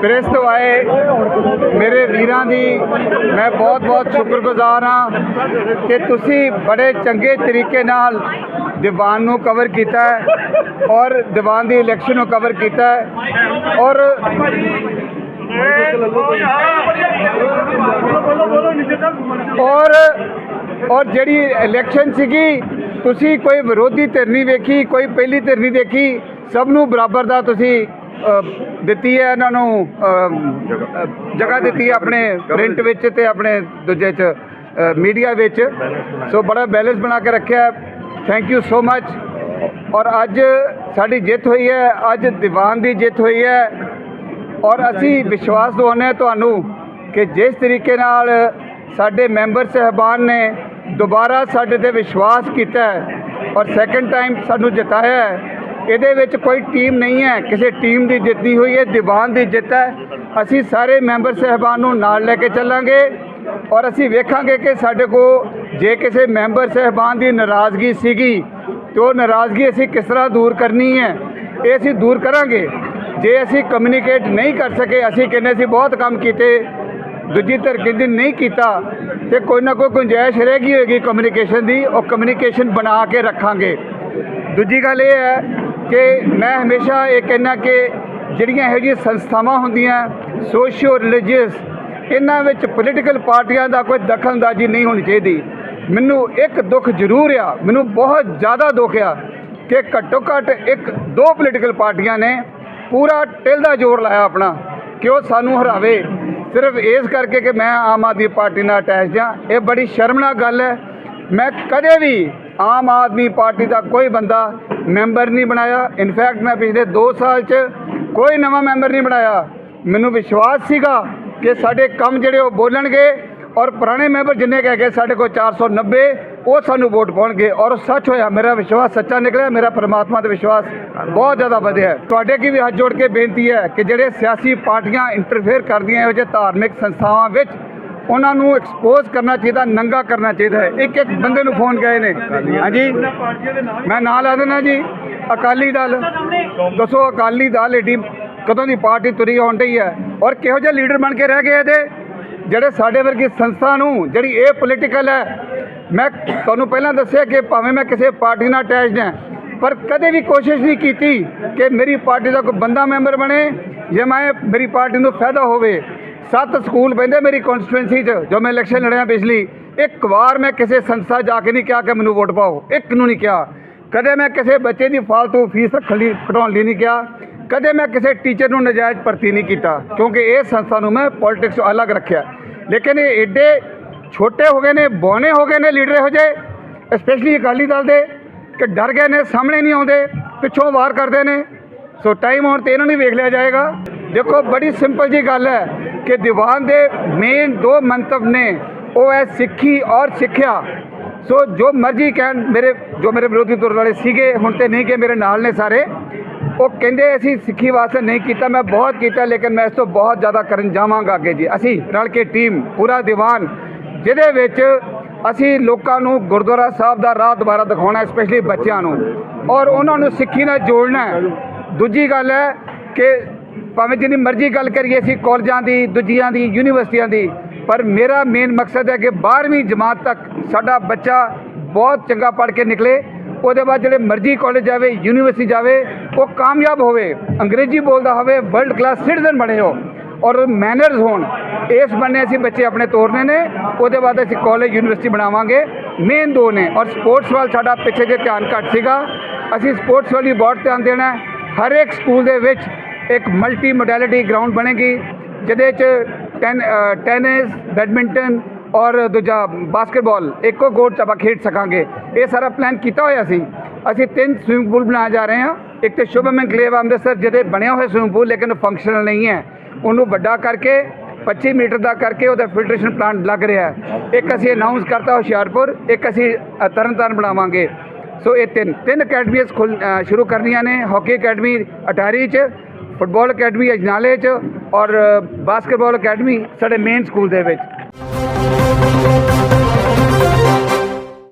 Press ਤੋਂ ਆਏ ਮੇਰੇ ਵੀਰਾਂ ਦੀ ਮੈਂ ਬਹੁਤ ਬਹੁਤ ਸ਼ੁਕਰਗੁਜ਼ਾਰ ਹਾਂ ਕਿ ਤੁਸੀਂ ਬੜੇ ਚੰਗੇ ਤਰੀਕੇ ਨਾਲ ਦੀਵਾਨ ਨੂੰ ਕਵਰ ਕੀਤਾ ਹੈ ਔਰ ਦੀਵਾਨ ਦੀ ਇਲੈਕਸ਼ਨ ਨੂੰ ਕਵਰ ਕੀਤਾ ਹੈ ਔਰ ਔਰ ਔਰ ਜਿਹੜੀ ਇਲੈਕਸ਼ਨ ਸੀਗੀ ਤੁਸੀਂ ਕੋਈ ਵਿਰੋਧੀ ਧਿਰ ਨਹੀਂ ਵੇਖੀ ਕੋਈ ਪਹਿਲੀ ਧਿਰ ਨਹੀਂ ਦੇਖੀ ਸਭ ਨੂੰ ਬਰਾਬਰ ਦਾ ਤੁਸੀਂ ਦਿੱਤੀ ਹੈ ਇਹਨਾਂ ਨੂੰ ਅ, ਜਗ੍ਹਾ ਦਿੱਤੀ ਹੈ ਆਪਣੇ ਪ੍ਰਿੰਟ ਵਿੱਚ ਤੇ ਆਪਣੇ ਦੂਜੇ ਚ ਮੀਡੀਆ ਵਿੱਚ। ਸੋ ਬੜਾ ਬੈਲੈਂਸ ਬਣਾ ਕੇ ਰੱਖਿਆ ਥੈਂਕ ਯੂ ਸੋ ਮੱਚ ਔਰ ਅੱਜ ਸਾਡੀ ਜਿੱਤ ਹੋਈ ਹੈ। ਅੱਜ ਦੀਵਾਨ ਦੀ ਜਿੱਤ ਹੋਈ ਹੈ। ਔਰ ਅਸੀਂ ਵਿਸ਼ਵਾਸ ਦਿਵਾਉਂਦੇ ਹਾਂ ਤੁਹਾਨੂੰ ਕਿ ਜਿਸ ਤਰੀਕੇ ਨਾਲ ਸਾਡੇ ਮੈਂਬਰ ਸਹਿਬਾਨ ਨੇ ਦੁਬਾਰਾ ਸਾਡੇ ਤੇ ਵਿਸ਼ਵਾਸ ਕੀਤਾ ਹੈ। ਔਰ ਸੈਕੰਡ ਟਾਈਮ ਸਾਨੂੰ ਜਿਤਾਇਆ ਹੈ। ਇਹਦੇ ਵਿੱਚ ਕੋਈ ਟੀਮ ਨਹੀਂ ਹੈ। ਕਿਸੇ ਟੀਮ ਦੀ ਜਿੱਤੀ ਹੋਈ ਹੈ ਦੀਵਾਨ ਦੀ ਜਿੱਤ ਹੈ। ਅਸੀਂ ਸਾਰੇ ਮੈਂਬਰ ਸਹਿਬਾਨ ਨੂੰ ਨਾਲ ਲੈ ਕੇ ਚੱਲਾਂਗੇ ਔਰ ਅਸੀਂ ਵੇਖਾਂਗੇ ਕਿ ਸਾਡੇ ਕੋ ਜੇ ਕਿਸੇ ਮੈਂਬਰ ਸਹਿਬਾਨ ਦੀ ਨਾਰਾਜ਼ਗੀ ਸੀਗੀ ਤੇ ਉਹ ਨਾਰਾਜ਼ਗੀ ਅਸੀਂ ਕਿਸ ਤਰ੍ਹਾਂ ਦੂਰ ਕਰਨੀ ਹੈ, ਇਹ ਅਸੀਂ ਦੂਰ ਕਰਾਂਗੇ। ਜੇ ਅਸੀਂ ਕਮਿਊਨੀਕੇਟ ਨਹੀਂ ਕਰ ਸਕੇ, ਅਸੀਂ ਕਹਿੰਦੇ ਸੀ ਬਹੁਤ ਕੰਮ ਕੀਤੇ, ਦੂਜੀ ਧਿਰ ਕਹਿੰਦੀ ਨਹੀਂ ਕੀਤਾ ਤੇ ਕੋਈ ਨਾ ਕੋਈ ਗੁੰਜਾਇਸ਼ ਰਹਿ ਗਈ ਹੋਏਗੀ ਕਮਿਊਨੀਕੇਸ਼ਨ ਦੀ, ਉਹ ਕਮਿਊਨੀਕੇਸ਼ਨ ਬਣਾ ਕੇ ਰੱਖਾਂਗੇ। ਦੂਜੀ ਗੱਲ ਇਹ ਹੈ ਕਿ ਮੈਂ ਹਮੇਸ਼ਾ ਇਹ ਕਹਿਣਾ ਕਿ ਜਿਹੜੀਆਂ ਇਹੋ ਜਿਹੀਆਂ ਸੰਸਥਾਵਾਂ ਹੁੰਦੀਆਂ ਸੋਸ਼ੀਓ ਰਿਲੀਜੀਅਸ ਇਹਨਾਂ ਵਿੱਚ ਪੋਲੀਟੀਕਲ ਪਾਰਟੀਆਂ ਦਾ ਕੋਈ ਦਖਲਅੰਦਾਜ਼ੀ ਨਹੀਂ ਹੋਣੀ ਚਾਹੀਦੀ। ਮੈਨੂੰ ਇੱਕ ਦੁੱਖ ਜ਼ਰੂਰ ਆ, ਮੈਨੂੰ ਬਹੁਤ ਜ਼ਿਆਦਾ ਦੁੱਖ ਆ ਕਿ ਘੱਟੋ ਘੱਟ ਇੱਕ ਦੋ ਪੋਲੀਟੀਕਲ ਪਾਰਟੀਆਂ ਨੇ ਪੂਰਾ ਟਿਲ ਦਾ ਜ਼ੋਰ ਲਾਇਆ ਆਪਣਾ ਕਿ ਉਹ ਸਾਨੂੰ ਹਰਾਵੇ। ਸਿਰਫ ਇਸ ਕਰਕੇ ਕਿ ਮੈਂ ਆਮ ਆਦਮੀ ਪਾਰਟੀ ਨਾਲ ਅਟੈਚ ਹਾਂ ਇਹ ਬੜੀ ਸ਼ਰਮਨਾਕ ਗੱਲ ਹੈ। ਮੈਂ ਕਦੇ ਵੀ ਆਮ ਆਦਮੀ ਪਾਰਟੀ ਦਾ ਕੋਈ ਬੰਦਾ ਮੈਂਬਰ ਨਹੀਂ ਬਣਾਇਆ। ਇਨਫੈਕਟ ਮੈਂ ਪਿਛਲੇ 2 ਸਾਲ 'ਚ ਕੋਈ ਨਵਾਂ ਮੈਂਬਰ ਨਹੀਂ ਬਣਾਇਆ। ਮੈਨੂੰ ਵਿਸ਼ਵਾਸ ਸੀਗਾ ਕਿ ਸਾਡੇ ਕੰਮ ਜਿਹੜੇ ਉਹ ਬੋਲਣਗੇ ਔਰ ਪੁਰਾਣੇ ਮੈਂਬਰ ਜਿੰਨੇ ਕਹਿ ਗਏ ਸਾਡੇ ਕੋਲ 490 ਉਹ ਸਾਨੂੰ ਵੋਟ ਪਾਉਣਗੇ। ਔਰ ਸੱਚ ਹੋਇਆ, ਮੇਰਾ ਵਿਸ਼ਵਾਸ ਸੱਚਾ ਨਿਕਲਿਆ, ਮੇਰਾ ਪਰਮਾਤਮਾ ਤੇ ਵਿਸ਼ਵਾਸ ਬਹੁਤ ਜ਼ਿਆਦਾ ਵਧਿਆ ਤੁਹਾਡੇ ਕੀ ਵੀ ਹੱਥ ਜੋੜ ਕੇ ਬੇਨਤੀ ਹੈ ਕਿ ਜਿਹੜੇ ਸਿਆਸੀ ਪਾਰਟੀਆਂ ਇੰਟਰਫੇਅਰ ਕਰਦੀਆਂ ਇਹੋ ਜਿਹੇ ਧਾਰਮਿਕ ਸੰਸਥਾਵਾਂ ਵਿੱਚ ਉਹਨਾਂ ਨੂੰ ਐਕਸਪੋਜ਼ ਕਰਨਾ ਚਾਹੀਦਾ, ਨੰਗਾ ਕਰਨਾ ਚਾਹੀਦਾ ਹੈ। ਇੱਕ ਇੱਕ ਬੰਦੇ ਨੂੰ ਫੋਨ ਗਏ ਨੇ। ਹਾਂਜੀ। ਮੈਂ ਨਾਂ ਲਾ ਦੇਣਾ ਜੀ, ਅਕਾਲੀ ਦਲ। ਦੱਸੋ, ਅਕਾਲੀ ਦਲ ਏਡੀ ਕਦੋਂ ਦੀ ਪਾਰਟੀ ਤੁਰੀ ਆਉਣ ਡਈ ਹੈ? ਔਰ ਕਿਹੋ ਜਿਹੇ ਲੀਡਰ ਬਣ ਕੇ ਰਹਿ ਗਏ ਇਹਦੇ? ਜਿਹੜੇ ਸਾਡੇ ਵਰਗੀ ਸੰਸਥਾ ਨੂੰ, ਜਿਹੜੀ ਇਹ ਪੋਲੀਟੀਕਲ ਹੈ, ਮੈਂ ਤੁਹਾਨੂੰ ਪਹਿਲਾਂ ਦੱਸਿਆ ਕਿ ਭਾਵੇਂ ਮੈਂ ਕਿਸੇ ਪਾਰਟੀ ਨਾਲ ਅਟੈਚਡ ਹਾਂ, ਪਰ ਕਦੇ ਵੀ ਕੋਸ਼ਿਸ਼ ਨਹੀਂ ਕੀਤੀ ਕਿ ਮੇਰੀ ਪਾਰਟੀ ਦਾ ਕੋਈ ਬੰਦਾ ਮੈਂਬਰ ਬਣੇ, ਜੇ ਮੈਂ ਮੇਰੀ ਪਾਰਟੀ ਨੂੰ ਫਾਇਦਾ ਹੋਵੇ। ਸੱਤ ਸਕੂਲ ਪੈਂਦੇ ਮੇਰੀ ਕਨਸਟੀਟੁਐਂਸੀ 'ਚ, ਜੋ ਮੈਂ ਇਲੈਕਸ਼ਨ ਲੜਿਆ ਪਿਛਲੀ। ਇੱਕ ਵਾਰ ਮੈਂ ਕਿਸੇ ਸੰਸਥਾ ਜਾ ਕੇ ਨਹੀਂ ਕਿਹਾ ਕਿ ਮੈਨੂੰ ਵੋਟ ਪਾਓ। ਇੱਕ ਨੂੰ ਨਹੀਂ ਕਿਹਾ। ਕਦੇ ਮੈਂ ਕਿਸੇ ਬੱਚੇ ਦੀ ਫਾਲਤੂ ਫੀਸ ਰੱਖਣ ਲਈ ਘਟਾਉਣ ਲਈ ਨਹੀਂ ਕਿਹਾ। ਕਦੇ ਮੈਂ ਕਿਸੇ ਟੀਚਰ ਨੂੰ ਨਜਾਇਜ਼ ਭਰਤੀ ਨਹੀਂ ਕੀਤਾ, ਕਿਉਂਕਿ ਇਹ ਸੰਸਥਾ ਨੂੰ ਮੈਂ ਪੋਲਿਟਿਕਸ ਤੋਂ ਅਲੱਗ ਰੱਖਿਆ। ਲੇਕਿਨ ਇਹ ਏਡੇ ਛੋਟੇ ਹੋ ਗਏ ਨੇ ਬੋਨੇ ਹੋ ਗਏ ਨੇ ਲੀਡਰ ਇਹੋ ਜਿਹੇ ਸਪੈਸ਼ਲੀ ਅਕਾਲੀ ਦਲ ਦੇ, ਕਿ ਡਰ ਗਏ ਨੇ, ਸਾਹਮਣੇ ਨਹੀਂ ਆਉਂਦੇ, ਪਿੱਛੋਂ ਵਾਰ ਕਰਦੇ ਨੇ। ਸੋ ਟਾਈਮ ਆਉਣ ਤੇ ਇਹਨਾਂ ਨੂੰ ਵੇਖ ਲਿਆ ਜਾਏਗਾ। ਦੇਖੋ, ਬੜੀ ਸਿੰਪਲ ਜੀ ਗੱਲ ਹੈ। ਕਿ ਦੀਵਾਨ ਦੇ ਮੇਨ ਦੋ ਮੰਤਵ ਨੇ ਉਹ ਹੈ ਸਿੱਖੀ ਔਰ ਸਿੱਖਿਆ ਸੋ ਜੋ ਮਰਜ਼ੀ ਕਹਿਣ ਮੇਰੇ ਜੋ ਮੇਰੇ ਵਿਰੋਧੀ ਧਿਰ ਵਾਲੇ ਸੀਗੇ ਹੁਣ ਤੇ ਨਹੀਂ ਕਿ ਮੇਰੇ ਨਾਲ ਨੇ ਸਾਰੇ ਉਹ ਕਹਿੰਦੇ ਅਸੀਂ ਸਿੱਖੀ ਵਾਸਤੇ ਨਹੀਂ ਕੀਤਾ ਮੈਂ ਬਹੁਤ ਕੀਤਾ ਲੇਕਿਨ ਮੈਂ ਇਸ ਤੋਂ ਬਹੁਤ ਜ਼ਿਆਦਾ ਕਰਨ ਜਾਵਾਂਗਾ ਅੱਗੇ ਜੀ ਅਸੀਂ ਰਲ ਕੇ ਟੀਮ ਪੂਰਾ ਦੀਵਾਨ ਜਿਹਦੇ ਵਿੱਚ ਅਸੀਂ ਲੋਕਾਂ ਨੂੰ ਗੁਰਦੁਆਰਾ ਸਾਹਿਬ ਦਾ ਰਾਹ ਦੁਬਾਰਾ ਦਿਖਾਉਣਾ ਸਪੈਸ਼ਲੀ ਬੱਚਿਆਂ ਨੂੰ ਔਰ ਉਹਨਾਂ ਨੂੰ ਸਿੱਖੀ ਨਾਲ ਜੋੜਨਾ ਦੂਜੀ ਗੱਲ ਹੈ ਕਿ ਭਾਵੇਂ ਜਿੰਨੀ ਮਰਜ਼ੀ ਗੱਲ ਕਰੀਏ ਅਸੀਂ ਕਾਲਜਾਂ ਦੀ, ਦੂਜੀਆਂ ਦੀ, ਯੂਨੀਵਰਸਿਟੀਆਂ ਦੀ, ਪਰ ਮੇਰਾ ਮੇਨ ਮਕਸਦ ਹੈ ਕਿ 12ਵੀਂ ਜਮਾਤ ਤੱਕ ਸਾਡਾ ਬੱਚਾ ਬਹੁਤ ਚੰਗਾ ਪੜ੍ਹ ਕੇ ਨਿਕਲੇ। ਉਹਦੇ ਬਾਅਦ ਜਿਹੜੇ ਮਰਜ਼ੀ ਕਾਲਜ ਜਾਵੇ, ਯੂਨੀਵਰਸਿਟੀ ਜਾਵੇ, ਉਹ ਕਾਮਯਾਬ ਹੋਵੇ, ਅੰਗਰੇਜ਼ੀ ਬੋਲਦਾ ਹੋਵੇ ਵਰਲਡ ਕਲਾਸ ਸਿਟੀਜ਼ਨ ਬਣੇ ਹੋ ਔਰ ਮੈਨਰਸ ਹੋਣ, ਇਸ ਬੰਨੇ ਅਸੀਂ ਬੱਚੇ ਆਪਣੇ ਤੋਰਨੇ ਨੇ, ਉਹਦੇ ਬਾਅਦ ਅਸੀਂ ਕਾਲਜ ਯੂਨੀਵਰਸਿਟੀ ਬਣਾਵਾਂਗੇ। ਮੇਨ ਦੋ ਨੇ, ਔਰ ਸਪੋਰਟਸ ਵੱਲ ਸਾਡਾ ਪਿੱਛੇ ਜੇ ਧਿਆਨ ਘੱਟ ਸੀਗਾ, ਅਸੀਂ ਸਪੋਰਟਸ ਵੱਲ ਵੀ ਬਹੁਤ ਧਿਆਨ ਦੇਣਾ ਹੈ। ਹਰ ਇੱਕ ਸਕੂਲ ਦੇ ਵਿੱਚ ਇੱਕ ਮਲਟੀ ਮੋਡੈਲਿਟੀ ਗਰਾਊਂਡ ਬਣੇਗੀ ਜਿਹਦੇ 'ਚ ਟੈਨ ਟੈਨਿਸ ਬੈਡਮਿੰਟਨ ਔਰ ਦੂਜਾ ਬਾਸਕਟਬਾਲ ਇੱਕੋ ਕੋਰਟ 'ਚ ਆਪਾਂ ਖੇਡ ਸਕਾਂਗੇ। ਇਹ ਸਾਰਾ ਪਲਾਨ ਕੀਤਾ ਹੋਇਆ ਸੀ। ਅਸੀਂ ਤਿੰਨ ਸਵਿਮਿੰਗ ਪੂਲ ਬਣਾਏ ਜਾ ਰਹੇ ਹਾਂ। ਇੱਕ ਤੇ ਸ਼ੁਭਮ ਐਨਕਲੇਵ ਅੰਮ੍ਰਿਤਸਰ ਜਿਹਦੇ ਬਣਿਆ ਹੋਇਆ ਸਵਿਮਿੰਗ ਪੂਲ ਲੇਕਿਨ ਫੰਕਸ਼ਨਲ ਨਹੀਂ ਹੈ। ਉਹਨੂੰ ਵੱਡਾ ਕਰਕੇ 25 ਮੀਟਰ ਦਾ ਕਰਕੇ ਉਹਦਾ ਫਿਲਟਰੇਸ਼ਨ ਪਲਾਂਟ ਲੱਗ ਰਿਹਾ ਹੈ। ਇੱਕ ਅਸੀਂ ਅਨਾਉਂਸ ਕਰਤਾ ਹੁਸ਼ਿਆਰਪੁਰ ਇੱਕ ਅਸੀਂ ਅ, ਤਰਨਤਾਰਨ ਬਣਾਵਾਂਗੇ। ਸੋ ਇਹ ਤਿੰਨ ਤਿੰਨ ਅਕੈਡਮੀਆਂ ਖੁੱਲ ਸ਼ੁਰੂ ਕਰਨੀਆਂ ਨੇ। ਹਾਕੀ ਅਕੈਡਮੀ ਅਟਾਰੀ 'ਚ ਫੁੱਟਬਾਲ ਅਕੈਡਮੀ ਅਜਨਾਲੇ 'ਚ ਔਰ ਬਾਸਕਟਬਾਲ ਅਕੈਡਮੀ ਸਾਡੇ ਮੇਨ ਸਕੂਲ ਦੇ ਵਿੱਚ।